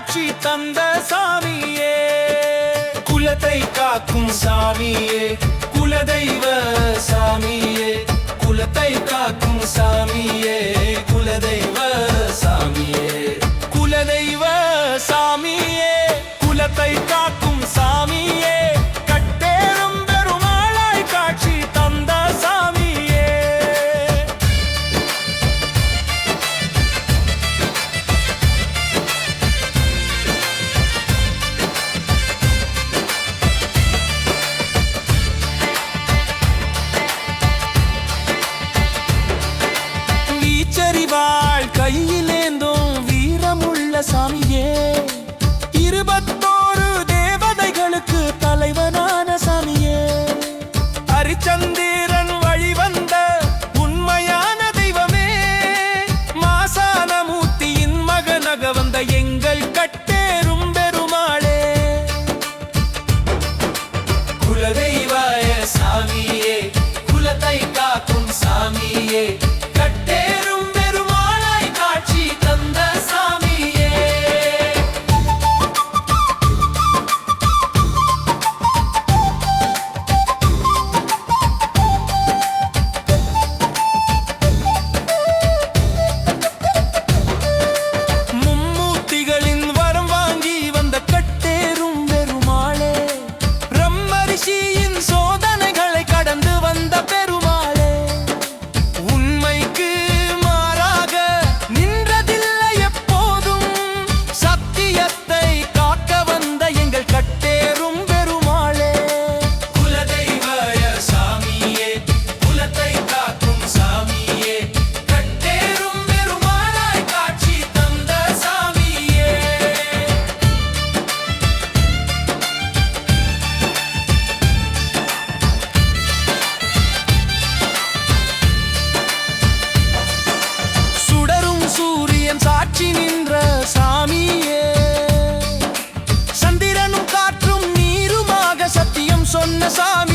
காட்சி தந்த சாமியே. குலத்தை காக்கும் சாமியே குலதெய்வ சாமியே குலத்தை காக்கும் சாமியே. இருபத்தோரு தேவதைகளுக்கு தலைவனான சாமியே. ஹரிச்சந்திர corazón.